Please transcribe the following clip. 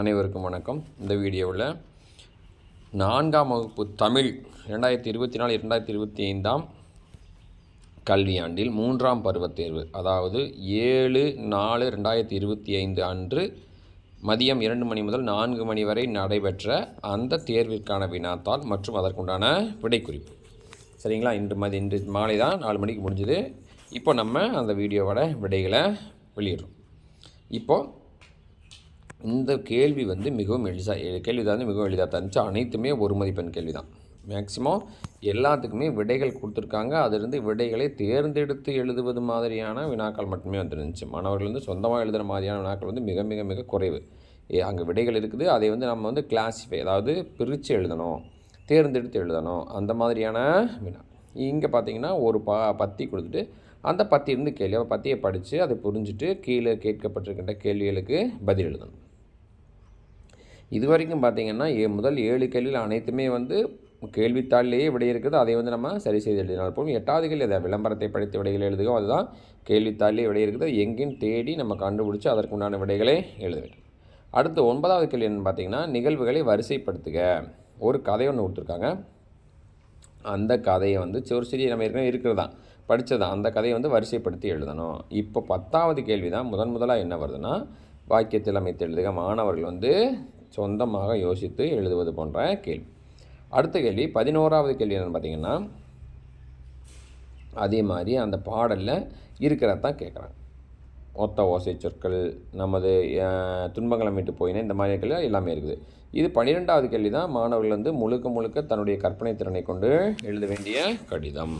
அனைவருக்கும் வணக்கம். இந்த வீடியோவில் நான்காம் வகுப்பு தமிழ் ரெண்டாயிரத்தி இருபத்தி நாலு இரண்டாயிரத்தி இருபத்தி ஐந்தாம் கல்வியாண்டில் மூன்றாம் பருவத் தேர்வு அதாவது ஏழு நாலு ரெண்டாயிரத்தி இருபத்தி ஐந்து அன்று மதியம் இரண்டு மணி முதல் நான்கு மணி வரை நடைபெற்ற அந்த தேர்விற்கான வினாத்தாள் மற்றும் அதற்குண்டான விடைக்குறிப்பு. சரிங்களா? இன்று மதி இன்று மாலை தான் நாலு மணிக்கு முடிஞ்சுது. இப்போ நம்ம அந்த வீடியோவோட விடைகளை வெளியிடுறோம். இப்போது இந்த கேள்வி வந்து மிகவும் எளிதாக கேள்வி தான் வந்து மிகவும் எளிதாக தந்துச்சு. அனைத்துமே ஒரு மதிப்பெண் கேள்வி தான் மேக்சிமம் எல்லாத்துக்குமே விடைகள் கொடுத்துருக்காங்க. அதிலிருந்து விடைகளை தேர்ந்தெடுத்து எழுதுவது மாதிரியான வினாக்கள் மட்டுமே வந்துருந்துச்சு. மாணவர்கள் வந்து சொந்தமாக எழுதுகிற மாதிரியான வினாக்கள் வந்து மிக மிக மிக குறைவு. ஏ அங்கே விடைகள் இருக்குது. அதை வந்து நம்ம வந்து கிளாஸிஃபை அதாவது பிரித்து எழுதணும் தேர்ந்தெடுத்து எழுதணும். அந்த மாதிரியான வினா. இங்கே பார்த்தீங்கன்னா ஒரு பா பத்தி கொடுத்துட்டு அந்த பத்தியிருந்து கேள்வி அப்போ பத்தியை படித்து அதை புரிஞ்சுட்டு கீழே கேட்கப்பட்டிருக்கின்ற கேள்விகளுக்கு பதில் எழுதணும். இது வரைக்கும் பார்த்தீங்கன்னா ஏ முதல் ஏழு கேள்வியில் அனைத்துமே வந்து கேள்வித்தாளிலேயே விடை இருக்குது. அதை வந்து நம்ம சரி செய்து எழுதினால் போகும் எட்டாவது கேள்வி அதை விளம்பரத்தை படித்த விடைகள் எழுதுகோ. அதுதான் கேள்வித்தாளிலே விடை இருக்குது. எங்கேன்னு தேடி நம்ம கண்டுபிடிச்சி அதற்குண்டான விடைகளை எழுத வேண்டும். அடுத்து ஒன்பதாவது கேள்வி என்னன்னு பார்த்தீங்கன்னா நிகழ்வுகளை வரிசைப்படுத்துக. ஒரு கதை ஒன்று கொடுத்துருக்காங்க. அந்த கதையை வந்து ஒரு சிறிய நம்ம ஏற்கனவே இருக்கிறது? தான் படித்ததான் அந்த கதையை வந்து வரிசைப்படுத்தி எழுதணும். இப்போ பத்தாவது கேள்வி தான் முதன் முதலாக என்ன வருதுன்னா வாக்கியத்தில் அமைத்து எழுதுக. மாணவர்கள் வந்து சொந்தமாக யோசித்து எழுதுவது போன்ற கேள்வி. அடுத்த கேள்வி பதினோராவது கேள்வி என்னென்னு பார்த்தீங்கன்னா அதே மாதிரி அந்த பாடலில் இருக்கிறத தான் கேட்குறாங்க. ஒத்த ஓசை சொற்கள் நமது துன்பங்களை மீட்டு போயின இந்த மாதிரி கேள்வி எல்லாமே இருக்குது. இது பன்னிரெண்டாவது கேள்வி தான் மாணவர்கள் வந்து முழுக்க முழுக்க தன்னுடைய கற்பனை திறனை கொண்டு எழுத வேண்டிய கடிதம்.